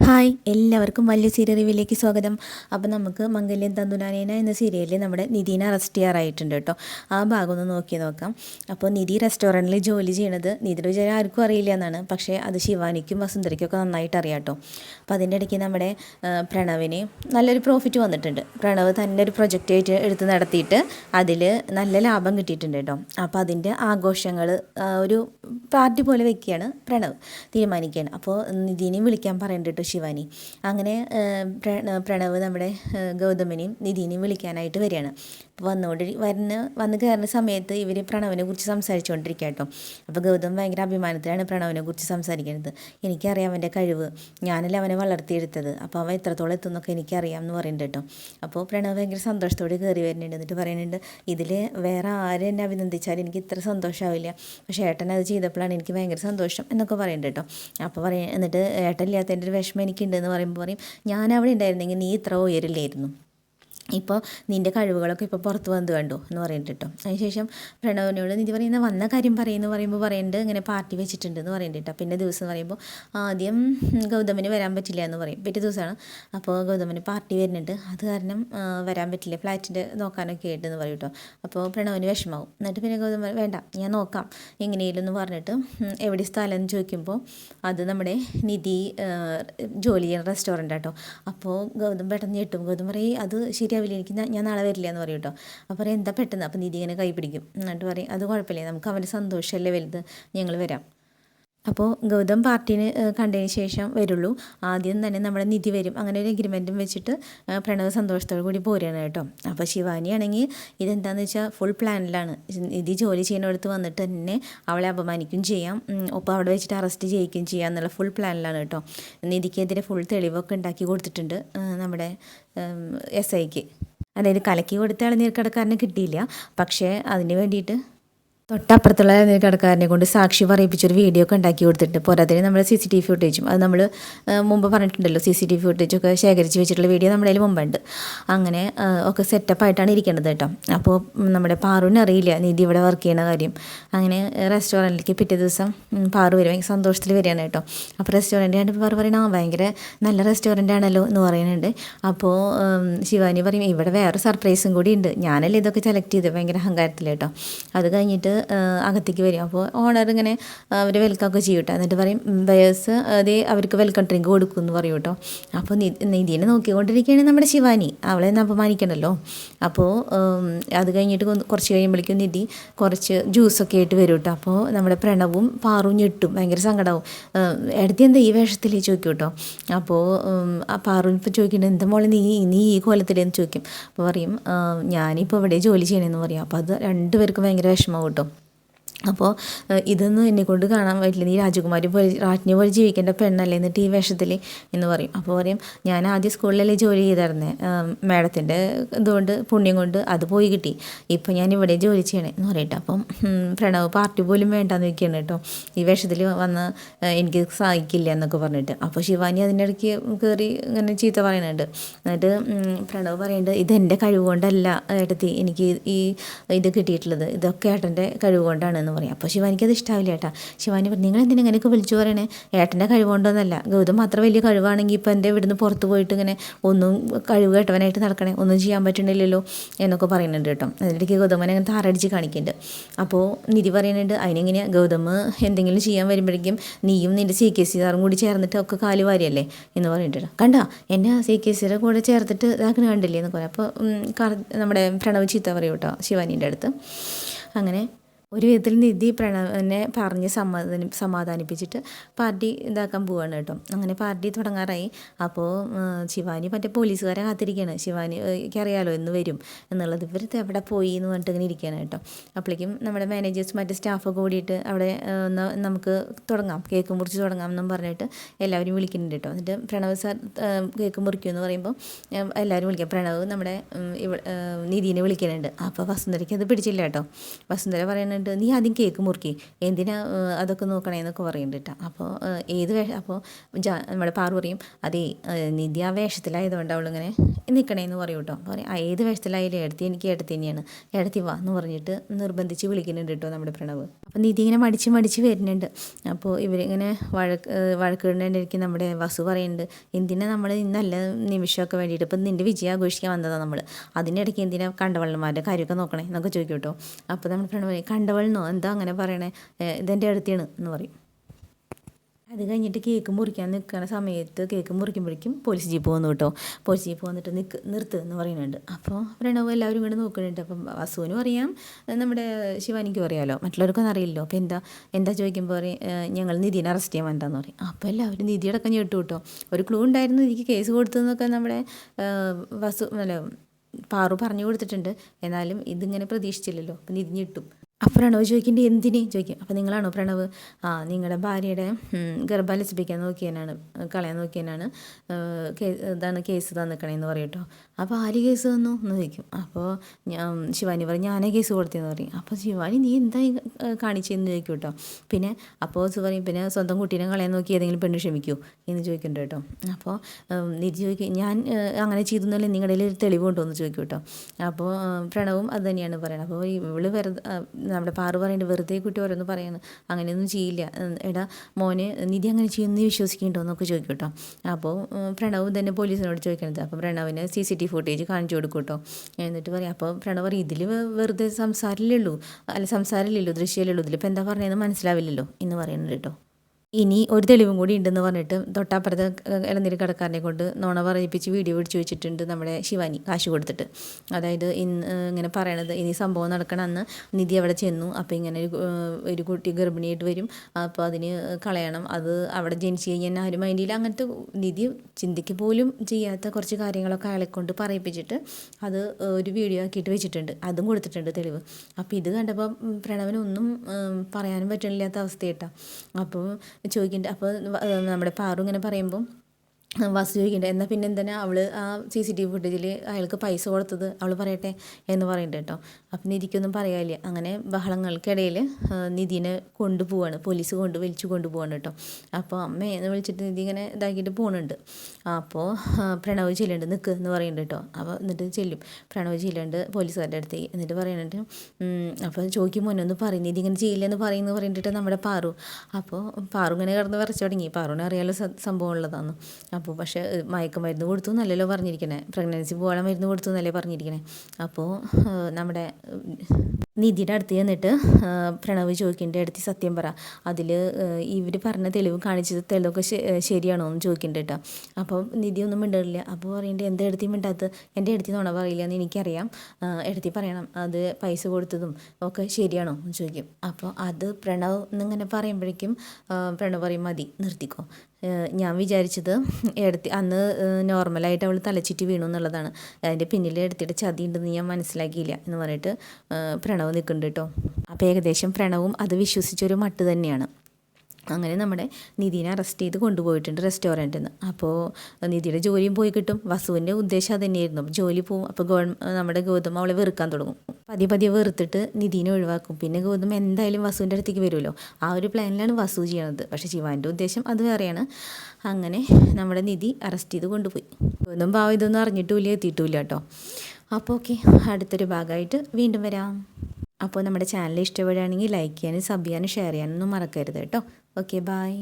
Hi എല്ലാവർക്കും വലിയ serial റിവ്യൂലേക്ക് സ്വാഗതം. അപ്പോൾ നമുക്ക് മംഗല്യം തന്തുനാനേന എന്ന സീരിയലിൽ നമ്മുടെ നിധീന അറസ്റ്റ് ചെയ്യാറായിട്ടുണ്ട് കേട്ടോ. ആ ഭാഗം ഒന്ന് നോക്കി നോക്കാം. അപ്പോൾ നിധി റെസ്റ്റോറന്റിൽ ജോലി ചെയ്യണത് നിധിയുടെ വിചാരം ആർക്കും അറിയില്ല എന്നാണ്. പക്ഷേ അത് ശിവാനിക്കും വസുന്ധരയ്ക്കും ഒക്കെ നന്നായിട്ട് അറിയാം കേട്ടോ. അപ്പോൾ അതിന്റെ ഇടയ്ക്ക് നമ്മുടെ പ്രണവിന് നല്ലൊരു പ്രോഫിറ്റ് വന്നിട്ടുണ്ട്. പ്രണവ് തന്നെ ഒരു പ്രൊജക്റ്റ് ആയിട്ട് എടുത്ത് നടത്തിയിട്ട് അതിൽ നല്ല ലാഭം കിട്ടിയിട്ടുണ്ട് കേട്ടോ. അപ്പോൾ അതിന്റെ ആഘോഷങ്ങൾ ഒരു പാർട്ടി പോലെ വെക്കുകയാണ് പ്രണവ്. തീരുമാനിക്കുകയാണ്. അപ്പോൾ നിധിനെയും വിളിക്കാൻ പറയുന്നുണ്ട് ശിവാനി. അങ്ങനെ പ്രണവ് നമ്മുടെ ഗൗതമിനെയും നിധിനെയും വിളിക്കാനായിട്ട് വരികയാണ്. അപ്പോൾ വന്നുകൊണ്ട് വരുന്ന വന്ന് കയറുന്ന സമയത്ത് ഇവർ പ്രണവിനെ കുറിച്ച് സംസാരിച്ചുകൊണ്ടിരിക്കുക കേട്ടോ അപ്പോൾ ഗൗതം ഭയങ്കര അഭിമാനത്തിലാണ് പ്രണവിനെ കുറിച്ച് സംസാരിക്കുന്നത്. എനിക്കറിയാം അവന്റെ കഴിവ്. ഞാനല്ല അവനെ വളർത്തിയെടുത്തത്. അപ്പോൾ അവൻ എത്രത്തോളം എത്തുന്നൊക്കെ എനിക്കറിയാം എന്ന് പറയുന്നുണ്ട് കേട്ടോ. അപ്പോൾ പ്രണവ് ഭയങ്കര സന്തോഷത്തോടെ കയറി വരുന്നുണ്ട്. എന്നിട്ട് പറയുന്നുണ്ട് ഇതിൽ വേറെ ആരും എന്നെ അഭിനന്ദിച്ചാലും എനിക്ക് ഇത്ര സന്തോഷമാവില്ല പക്ഷേ ഏട്ടൻ അത് ചെയ്തപ്പോഴാണ് എനിക്ക് ഭയങ്കര സന്തോഷം എന്നൊക്കെ പറയുന്നുണ്ട് കേട്ടോ. അപ്പോൾ പറയ എന്നിട്ട് ഏട്ടനില്ലാത്തതിന്റെ ഒരു വിഷമം എനിക്കുണ്ടെന്ന് പറയുമ്പോൾ പറയും ഞാൻ അവിടെ ഉണ്ടായിരുന്നെങ്കിൽ നീ ഇത്ര ഉയരില്ലായിരുന്നു ഇപ്പോൾ നിന്റെ കഴിവുകളൊക്കെ ഇപ്പോൾ പുറത്ത് വന്ന് കണ്ടു എന്ന് പറയുന്നുണ്ട് കേട്ടോ. അതിനുശേഷം പ്രണവിനോട് നിധി പറയുന്ന വന്ന കാര്യം പറയുന്നു പറയുമ്പോൾ പറയുന്നുണ്ട് ഇങ്ങനെ പാർട്ടി വെച്ചിട്ടുണ്ട് എന്ന് പറയുന്നുണ്ട് കേട്ടോ. പിന്നെ ദിവസം എന്ന് പറയുമ്പോൾ ആദ്യം ഗൗതമിന് വരാൻ പറ്റില്ല എന്ന് പറയും. പിറ്റേ ദിവസമാണ്. അപ്പോൾ ഗൗതമിന് പാർട്ടി വരുന്നുണ്ട്. അത് കാരണം വരാൻ പറ്റില്ല. ഫ്ലാറ്റിന്റെ നോക്കാനൊക്കെ ആയിട്ട് എന്ന് പറയും കേട്ടോ. അപ്പോൾ പ്രണവിന് വിഷമാവും. എന്നിട്ട് പിന്നെ ഗൗതം വേണ്ട ഞാൻ നോക്കാം. എങ്ങനെയെങ്കിലും എന്ന് പറഞ്ഞിട്ട് എവിടെ സ്ഥലം എന്ന് ചോദിക്കുമ്പോൾ അത് നമ്മുടെ നിധി ജോലി ചെയ്യുന്ന റെസ്റ്റോറന്റ് കേട്ടോ. അപ്പോൾ ഗൗതം പെട്ടെന്ന് ഞെട്ടും. ഗൗതം പറയും അത് ശരിയാവില്ല എനിക്ക് ഞാൻ- ഞാൻ നാളെ വരില്ല എന്ന് പറയും കേട്ടോ അപ്പോൾ പറയും എന്താ പെട്ടെന്ന്? അപ്പോൾ നിധി ഇങ്ങനെ കൈ പിടിക്കും. എന്നിട്ട് പറയും അത് കുഴപ്പമില്ല നമുക്ക് അവന്റെ സന്തോഷമല്ലേ വലുത്. ഞങ്ങൾ വരാം. അപ്പോൾ ഗൗതം പാർട്ടിന് കണ്ടതിന് ശേഷം വരുള്ളൂ. ആദ്യം തന്നെ നമ്മുടെ നിധി വരും. അങ്ങനെ ഒരു എഗ്രിമെന്റും വെച്ചിട്ട് പ്രണവ് സന്തോഷത്തോടു കൂടി പോരുകയാണ് കേട്ടോ. അപ്പോൾ ശിവാനി ആണെങ്കിൽ ഇതെന്താണെന്ന് വെച്ചാൽ ഫുൾ പ്ലാനിലാണ് നിധി ജോലി ചെയ്യുന്നിടത്ത് വന്നിട്ട് തന്നെ അവളെ അപമാനിക്കും ചെയ്യാം. ഒപ്പം അവിടെ വെച്ചിട്ട് അറസ്റ്റ് ചെയ്യിക്കുകയും ചെയ്യാം എന്നുള്ള ഫുൾ പ്ലാനിലാണ് കേട്ടോ. നിധിക്കെതിരെ ഫുൾ തെളിവൊക്കെ ഉണ്ടാക്കി കൊടുത്തിട്ടുണ്ട് നമ്മുടെ എസ് ഐക്ക്. അതായത് കലക്കി കൊടുത്ത ഇളനീർ കടക്കാരനെ കിട്ടിയില്ല. പക്ഷേ അതിന് വേണ്ടിയിട്ട് തൊട്ടപ്പുറത്തുള്ള കടക്കാരനെ കൊണ്ട് സാക്ഷി പറയിപ്പിച്ചൊരു വീഡിയോ ഒക്കെ ഉണ്ടാക്കി കൊടുത്തിട്ട് പോരാത്തതിന് നമ്മുടെ സി സി ടി വി ഫുട്ടേജും അത് നമ്മൾ മുമ്പ് പറഞ്ഞിട്ടുണ്ടല്ലോ സി സി ടി വി ഫുട്ടേജൊക്കെ ശേഖരിച്ച് വെച്ചിട്ടുള്ള വീഡിയോ നമ്മുടെ കയ്യിൽ മുമ്പുണ്ട്. അങ്ങനെ ഒക്കെ സെറ്റപ്പ് ആയിട്ടാണ് ഇരിക്കേണ്ടത് കേട്ടോ. അപ്പോൾ നമ്മുടെ പാറുവിന് അറിയില്ല നിധി ഇവിടെ വർക്ക് ചെയ്യുന്ന കാര്യം. അങ്ങനെ റെസ്റ്റോറന്റിലേക്ക് പിറ്റേ ദിവസം പാറു വരും. ഭയങ്കര സന്തോഷത്തിൽ വരികയാണ് കേട്ടോ. അപ്പോൾ റെസ്റ്റോറന്റ് ആണ് പാറു "ആ, ഭയങ്കര നല്ല റെസ്റ്റോറന്റ് ആണല്ലോ എന്ന് പറയുന്നുണ്ട്. അപ്പോൾ ശിവാനി പറയും ഇവിടെ വേറെ സർപ്രൈസും കൂടി ഉണ്ട്. ഞാനല്ലേ ഇതൊക്കെ സെലക്ട് ചെയ്ത് ഭയങ്കര അഹങ്കാരത്തിൽ കേട്ടോ. അത് കഴിഞ്ഞിട്ട് അകത്തേക്ക് വരും. അപ്പോൾ ഓണർ ഇങ്ങനെ അവർ വെൽക്കം ഒക്കെ ചെയ്യും കേട്ടോ എന്നിട്ട് പറയും ബയേഴ്സ് അതേ അവർക്ക് വെൽക്കം ഡ്രിങ്ക് കൊടുക്കും എന്ന് പറയും കേട്ടോ അപ്പോൾ നിധിനെ നോക്കിക്കൊണ്ടിരിക്കുകയാണ് നമ്മുടെ ശിവാനി. അവളെ ഒന്ന് അപമാനിക്കണമല്ലോ അപ്പോൾ അത് കഴിഞ്ഞിട്ട് കുറച്ച് കഴിയുമ്പോഴേക്കും നിധി കുറച്ച് ജ്യൂസൊക്കെ ആയിട്ട് വരും കേട്ടോ അപ്പോൾ നമ്മുടെ പ്രണവും പാറും ഞെട്ടും ഭയങ്കര സങ്കടമാവും എടുത്തി എന്താ ഈ വേഷത്തിൽ ചോദിക്കും കേട്ടോ അപ്പോൾ ആ പാറു ഇപ്പോൾ ചോദിക്കുന്നുണ്ട് എന്താ മോളെ നീ നീ ഈ കോലത്തിലെന്ന് ചോദിക്കും. അപ്പോൾ പറയും "ആ, ഞാനിപ്പോൾ ഇവിടെ ജോലി ചെയ്യണമെന്ന് പറയും. അപ്പോൾ അത് രണ്ടുപേർക്കും ഭയങ്കര വിഷമം കേട്ടോ അപ്പോൾ ഇതൊന്നും എന്നെ കൊണ്ട് കാണാൻ പറ്റില്ല. നീ രാജകുമാരി പോലെ രാജ്ഞി പോലെ ജീവിക്കേണ്ട പെണ്ണല്ലേ എന്നിട്ട് ഈ വേഷത്തിൽ എന്ന് പറയും. അപ്പോൾ പറയും ഞാൻ ആദ്യം സ്കൂളിലല്ലേ ജോലി ചെയ്തായിരുന്നേ? മാഡത്തിന്റെ ഇതുകൊണ്ട് പുണ്യം കൊണ്ട് അത് പോയി കിട്ടി. ഇപ്പോൾ ഞാൻ ഇവിടെ ജോലി ചെയ്യണേ. എന്ന് പറയട്ടെ അപ്പം പ്രണവ് പാർട്ടി പോലും വേണ്ടാന്ന് വെക്കുകയാണ് കേട്ടോ. ഈ വേഷത്തിൽ വന്ന് എനിക്ക് സഹായിക്കില്ല എന്നൊക്കെ പറഞ്ഞിട്ട്. അപ്പോൾ ശിവാനി അതിന്റെ ഇടയ്ക്ക് കയറി ഇങ്ങനെ ചീത്ത പറയുന്നുണ്ട്. എന്നിട്ട് പ്രണവ് പറയുന്നുണ്ട് ഇതെന്റെ കഴിവ് കൊണ്ടല്ല ഏട്ടത്തി എനിക്ക് ഈ ഇത് കിട്ടിയിട്ടുള്ളത്. ഇതൊക്കെ ഏട്ടന്റെ കഴിവ് കൊണ്ടാണ്. എന്ന് പറയും. അപ്പോൾ ശിവാനിക്ക് അത് ഇഷ്ടാവില്ല ഏട്ടാ. ശിവാനി പറഞ്ഞു നിങ്ങൾ എന്തിനാ ഇങ്ങനെയൊക്കെ വിളിച്ചു പറയണേ? ഏട്ടന്റെ കഴിവുണ്ടോന്നല്ല. ഗൗതം അത്ര വലിയ കഴിവാണെങ്കിൽ ഇപ്പോൾ എന്റെ ഇവിടുന്ന് പുറത്ത് പോയിട്ട് ഇങ്ങനെ ഒന്നും കഴിവ് കേട്ടവനായിട്ട് നടക്കണേ ഒന്നും ചെയ്യാൻ പറ്റണില്ലല്ലോ എന്നൊക്കെ പറയുന്നുണ്ട് കേട്ടോ. അതിനിടയ്ക്ക് ഗൗതമനെ അങ്ങനെ താറടിച്ച് കാണിക്കുന്നുണ്ട്. അപ്പോൾ നിധി പറയുന്നുണ്ട് അതിനെങ്ങനെയാണ് ഗൗതം എന്തെങ്കിലും ചെയ്യാൻ വരുമ്പോഴേക്കും നീയും നിന്റെ സി കെ സി സാറും കൂടി ചേർന്നിട്ട് ഒക്കെ കാൽ വാരിയല്ലേ? എന്ന് പറഞ്ഞിട്ട് കണ്ട എന്നെ സി കെ സിയുടെ കൂടെ ചേർത്തിട്ട് ഇതാക്കണ കണ്ടില്ലേ? എന്ന് പറയാം. അപ്പോൾ നമ്മുടെ പ്രണവ് ചീത്ത പറയും കേട്ടോ ശിവാനീന്റെ അടുത്ത്. അങ്ങനെ ഒരു വിധത്തിൽ നിധി പ്രണവിനെ പറഞ്ഞ് സമാധാനി സമാധാനിപ്പിച്ചിട്ട് പാർട്ടി ഇതാക്കാൻ പോവാണ് കേട്ടോ. അങ്ങനെ പാർട്ടി തുടങ്ങാറായി. അപ്പോൾ ശിവാനി മറ്റേ പോലീസുകാരെ കാത്തിരിക്കുകയാണ് ശിവാനി എനിക്ക് അറിയാലോ എന്ന് വരും എന്നുള്ളത്. ഇവർ എവിടെ പോയി എന്ന് പറഞ്ഞിട്ട് ഇങ്ങനെ ഇരിക്കുകയാണ് കേട്ടോ. അപ്പോഴേക്കും നമ്മുടെ മാനേജേഴ്സ് മറ്റേ സ്റ്റാഫൊക്കെ കൂടിയിട്ട് അവിടെ നമുക്ക് തുടങ്ങാം. കേക്ക് മുറിച്ച് തുടങ്ങാം എന്നും പറഞ്ഞിട്ട് എല്ലാവരും വിളിക്കുന്നുണ്ട് കേട്ടോ. എന്നിട്ട് പ്രണവ് സാർ കേക്ക് മുറിക്കും എന്ന് പറയുമ്പോൾ എല്ലാവരും വിളിക്കാം. പ്രണവ് നമ്മുടെ നിധീനെ വിളിക്കുന്നുണ്ട്. അപ്പോൾ വസുന്ധരയ്ക്ക് അത് പിടിച്ചില്ല കേട്ടോ. വസുന്ധര പറയുന്നുണ്ട് പറയുന്നുണ്ട് നീ ആദ്യം കേക്ക് മുറുക്കി. എന്തിനാ അതൊക്കെ നോക്കണേന്നൊക്കെ പറയുന്നുണ്ട് കേട്ടോ അപ്പോൾ ഏത് വേഷ അപ്പോൾ നമ്മുടെ പാറു പറയും അതേ നിധി ആ വേഷത്തിലായതുകൊണ്ട് അവളിങ്ങനെ നിൽക്കണേന്ന് പറയും കേട്ടോ അപ്പോൾ പറയും ആ ഏത് വേഷത്തിലായാലും എടുത്തി എനിക്ക് എടുത്തി തന്നെയാണ്. എടുത്തി വാ എന്ന് പറഞ്ഞിട്ട് നിർബന്ധിച്ച് വിളിക്കുന്നുണ്ട് കേട്ടോ നമ്മുടെ പ്രണവ്. അപ്പോൾ നിധി ഇങ്ങനെ മടിച്ച് മടിച്ച് വരുന്നുണ്ട്. അപ്പോൾ ഇവരിങ്ങനെ വഴക്ക് വഴക്കിടേണ്ടിരിക്കും നമ്മുടെ വസു പറയുന്നുണ്ട്. എന്തിനാ നമ്മൾ നല്ല നിമിഷമൊക്കെ വേണ്ടിയിട്ട്? ഇപ്പം നിന്റെ വിജയം ആഘോഷിക്കാൻ വന്നതാണ് നമ്മൾ അതിനിടയ്ക്ക് എന്തിനാ കണ്ടവള്ളന്മാരുടെ കാര്യമൊക്കെ നോക്കണേ? എന്നൊക്കെ ചോദിക്കും കേട്ടോ അപ്പോൾ നമ്മുടെ പ്രണവ് പറയും, കണ്ടവളെന്നോ എന്താ അങ്ങനെ പറയണേ? ഇതെന്റെ അടുത്താണ് എന്ന് പറയും. അത് കഴിഞ്ഞിട്ട് കേക്ക് മുറിക്കാൻ നിൽക്കുന്ന സമയത്ത് കേക്ക് മുറിക്കുമ്പോഴേക്കും പോലീസ് ജീപ്പ് വന്നു കേട്ടോ. പോലീസ് ജീപ്പ് വന്നിട്ട് നിൽക്ക് നിർത്ത് എന്ന് പറയുന്നുണ്ട്. അപ്പോൾ പ്രണവ് എല്ലാവരും ഇങ്ങോട്ട് നോക്കുന്നുണ്ട് അപ്പം വസുവിനും അറിയാം. നമ്മുടെ ശിവാനിക്കും അറിയാമല്ലോ മറ്റുള്ളവർക്കൊന്നും അറിയില്ലല്ലോ. അപ്പോൾ എന്താ എന്താ ചോദിക്കുമ്പോൾ പറയും ഞങ്ങൾ നിധിനെ അറസ്റ്റ് ചെയ്യാൻ വേണ്ടെന്ന് പറയും. അപ്പോൾ എല്ലാവരും നിധി അടക്കം ഞെട്ടു കേട്ടോ. ഒരു ക്ലൂ ഉണ്ടായിരുന്നു നിധിക്ക് കേസ് കൊടുത്തതെന്നൊക്കെ നമ്മുടെ വസു അല്ല പാറു പറഞ്ഞു കൊടുത്തിട്ടുണ്ട്. എന്നാലും ഇതിങ്ങനെ പ്രതീക്ഷിച്ചില്ലല്ലോ. അപ്പം നിധി അപ്പോൾ പ്രണവ് ചോദിക്കേണ്ടി എന്തിന്? ചോദിക്കും. അപ്പോൾ നിങ്ങളാണോ പ്രണവ്? ആ നിങ്ങളുടെ ഭാര്യയുടെ ഗർഭം ലസിപ്പിക്കാൻ നോക്കിയതിനാണ് കളയാൻ നോക്കിയതിനാണ് ഇതാണ് കേസ് തന്നിക്കണേന്ന് പറയും കേട്ടോ. അപ്പോൾ ആര് കേസ് തന്നു? എന്ന് ചോദിക്കും. അപ്പോൾ ഞാൻ ശിവാനി പറയും ഞാനേ കേസ് കൊടുത്തതെന്ന് പറയും. അപ്പോൾ ശിവാനി നീ എന്താ കാണിച്ചെന്ന് ഏഹ്, കാണിച്ചതെന്ന് ചോദിക്കും കേട്ടോ. പിന്നെ അപ്പോൾ പറയും പിന്നെ സ്വന്തം കുട്ടീനെ കളയാൻ നോക്കി ഏതെങ്കിലും പെണ്ണ് ക്ഷമിക്കൂ എന്ന് ചോദിക്കുന്നുണ്ട് കേട്ടോ. അപ്പോൾ നിധി ചോദിക്കും ഞാൻ അങ്ങനെ ചെയ്തെന്നല്ലേ നിങ്ങളുടെ ഒരു തെളിവുണ്ടോ? എന്ന് ചോദിക്കും കേട്ടോ. അപ്പോൾ പ്രണവും അത് തന്നെയാണ് പറയുന്നത് അപ്പോൾ ഇവൾ വെറുതെ നമ്മുടെ പാറു പറയുന്നുണ്ട് വെറുതെ കുട്ടി ഓരോന്ന് പറയുന്നു അങ്ങനെയൊന്നും ചെയ്യില്ല. എടാ മോന് നിധി അങ്ങനെ ചെയ്യുമെന്ന് വിശ്വസിക്കുന്നുണ്ടോ എന്നൊക്കെ ചോദിക്കും കേട്ടോ. അപ്പോൾ പ്രണവ് തന്നെ പോലീസിനോട് ചോദിക്കണത്. അപ്പോൾ പ്രണവിന് സി സി ടി ഫുട്ടേജ് കാണിച്ചു കൊടുക്കും കേട്ടോ. എന്നിട്ട് പറയാം അപ്പോൾ പ്രണവ് പറയും ഇതിൽ വെറുതെ സംസാരമില്ലേ ഉള്ളൂ. അല്ല സംസാരമില്ലല്ലോ ദൃശ്യമല്ലേ ഉള്ളൂ. ഇതിലിപ്പോൾ എന്താ പറഞ്ഞതെന്ന് മനസ്സിലാവില്ലല്ലോ എന്ന് പറയുന്നുണ്ട് കേട്ടോ. ഇനി ഒരു തെളിവും കൂടി ഉണ്ടെന്ന് പറഞ്ഞിട്ട് തൊട്ടപ്പുറത്തെ ഇളനീര് കടക്കാരനെ കൊണ്ട് നോണ പറയിപ്പിച്ച് വീഡിയോ പിടിച്ച് വെച്ചിട്ടുണ്ട് നമ്മുടെ ശിവാനി കാശ് കൊടുത്തിട്ട്. അതായത് ഇന്ന് ഇങ്ങനെ പറയണത് ഇനി സംഭവം നടക്കണമെന്ന് നിധി അവിടെ ചെന്നു. അപ്പോൾ ഇങ്ങനെ ഒരു ഒരു കുട്ടി ഗർഭിണിയായിട്ട് വരും. അപ്പോൾ അതിന് കളയണം. അത് അവിടെ ജനിച്ച് കഴിഞ്ഞാൽ ആരും മൈൻഡിൽ അങ്ങനത്തെ നിധി ചിന്തിക്ക് പോലും ചെയ്യാത്ത കുറച്ച് കാര്യങ്ങളൊക്കെ അയാളെ കൊണ്ട് പറയിപ്പിച്ചിട്ട് അത് ഒരു വീഡിയോ ആക്കിയിട്ട് വെച്ചിട്ടുണ്ട്. അതും കൊടുത്തിട്ടുണ്ട് തെളിവ്. അപ്പോൾ ഇത് കണ്ടപ്പോൾ പ്രണവനൊന്നും പറയാനും പറ്റണില്ലാത്ത അവസ്ഥയിട്ടാണ് അപ്പോൾ ചോദിക്കുന്നുണ്ട് അപ്പോൾ നമ്മുടെ പാറു ഇങ്ങനെ പറയുമ്പോൾ വാസു ചോദിക്കുന്നുണ്ട് എന്നാൽ പിന്നെ എന്തിനാ അവൾ ആ സി സി ടി വി ഫുട്ടേജിൽ അയാൾക്ക് പൈസ കൊടുത്തത്? അവൾ പറയട്ടെ എന്ന് പറയുന്നുണ്ട് കേട്ടോ. അപ്പം നിധിക്കൊന്നും പറയാനില്ല. അങ്ങനെ ബഹളങ്ങൾക്കിടയിൽ നിധിനെ കൊണ്ടുപോവാണ്. പോലീസ് കൊണ്ട് വലിച്ചു കൊണ്ടുപോവാണ് കേട്ടോ. അപ്പോൾ അമ്മയെന്ന് വിളിച്ചിട്ട് നിധി ഇങ്ങനെ ഇതാക്കിയിട്ട് പോകുന്നുണ്ട് അപ്പോൾ പ്രണവ് ചെല്ലുണ്ട്. നിൽക്ക് എന്ന് പറയുന്നുണ്ട് കേട്ടോ. അപ്പോൾ എന്നിട്ട് ചെല്ലും. പ്രണവ് ചെല്ലുണ്ട് പോലീസുകാരുടെ അടുത്തേക്ക് എന്നിട്ട് പറയുന്നുണ്ട് അപ്പോൾ ചോദിക്കും മുന്നേ ഒന്ന് പറയും. നിധി ഇങ്ങനെ ചെയ്യില്ലെന്ന് പറയുന്നു പറഞ്ഞിട്ട് നമ്മുടെ പാറു. അപ്പോൾ പാറു ഇങ്ങനെ കിടന്ന് വിറച്ചു തുടങ്ങി. പാറുവിനെ അറിയാലോ സംഭവം ഉള്ളതാണ് അപ്പോൾ പക്ഷേ മയക്കുമരുന്ന് കൊടുത്തു എന്നല്ലല്ലോ പറഞ്ഞിരിക്കണേ. പ്രഗ്നൻസി പോകാൻ മരുന്ന് കൊടുത്തു എന്നല്ലേ പറഞ്ഞിരിക്കണേ. അപ്പോൾ നമ്മുടെ നിധിയുടെ അടുത്ത് ചെന്നിട്ട് പ്രണവ് ചോദിക്കേണ്ട അടുത്ത് സത്യം പറ. അതിൽ ഇവർ പറഞ്ഞ തെളിവ് കാണിച്ചത് തെളിവൊക്കെ ശരിയാണോ എന്ന് ചോദിക്കേണ്ട കേട്ടോ. അപ്പോൾ നിധി ഒന്നും മിണ്ടില്ല അപ്പോൾ പറയേണ്ടത് എന്താ എടുത്തി മിണ്ടാത്ത എന്റെ അടുത്ത് നുണ പറയില്ല എന്ന് എനിക്കറിയാം. എടുത്തി പറയണം. അത് പൈസ കൊടുത്തതും ഒക്കെ ശരിയാണോ? എന്ന് ചോദിക്കും. അപ്പോൾ അത് പ്രണവ് എന്നിങ്ങനെ പറയുമ്പോഴേക്കും പ്രണവ് പറയും മതി നിർത്തിക്കോ. ഞാൻ വിചാരിച്ചത് എടുത്തി അന്ന് നോർമലായിട്ട് അവൾ തലച്ചിട്ട് വീണു എന്നുള്ളതാണ്. അതിന്റെ പിന്നിൽ എടുത്തിട്ട് ചതി ഉണ്ടെന്ന് ഞാൻ മനസ്സിലാക്കിയില്ല എന്ന് പറഞ്ഞിട്ട് പ്രണവ് നിൽക്കുന്നുണ്ട് കേട്ടോ. അപ്പോൾ ഏകദേശം പ്രണവും അത് വിശ്വസിച്ചൊരു മട്ട് തന്നെയാണ്. അങ്ങനെ നമ്മുടെ നിധിനെ അറസ്റ്റ് ചെയ്ത് കൊണ്ടുപോയിട്ടുണ്ട് റെസ്റ്റോറന്റിൽ നിന്ന് അപ്പോൾ നിധിയുടെ ജോലിയും പോയി കിട്ടും. വസുവിന്റെ ഉദ്ദേശം അത് തന്നെയായിരുന്നു അപ്പോൾ ജോലി പോവും. അപ്പോൾ ഗവൺ നമ്മുടെ ഗൗതം അവളെ വെറുക്കാൻ തുടങ്ങും. പതിയെ പതിയെ വെറുത്തിട്ട് നിധിനെ ഒഴിവാക്കും. പിന്നെ ഗൗതം എന്തായാലും വസുവിന്റെ അടുത്തേക്ക് വരുമല്ലോ. ആ ഒരു പ്ലാനിലാണ് വസു ചെയ്യണത്. പക്ഷേ ശിവാന്റെ ഉദ്ദേശം അത് വേറെയാണ്. അങ്ങനെ നമ്മുടെ നിധി അറസ്റ്റ് ചെയ്ത് കൊണ്ടുപോയി. ഗൗതം ഭാവം ഇതൊന്നും അറിഞ്ഞിട്ടുമില്ല എത്തിയിട്ടുമില്ല കേട്ടോ. അപ്പോൾ ഓക്കെ. അടുത്തൊരു ഭാഗമായിട്ട് വീണ്ടും വരാം. അപ്പോൾ നമ്മുടെ ചാനൽ ഇഷ്ടപ്പെടുകയാണെങ്കിൽ ലൈക്ക് ചെയ്യാനും സബ് ചെയ്യാനും ഷെയർ ചെയ്യാനൊന്നും മറക്കരുത് കേട്ടോ. Okay bye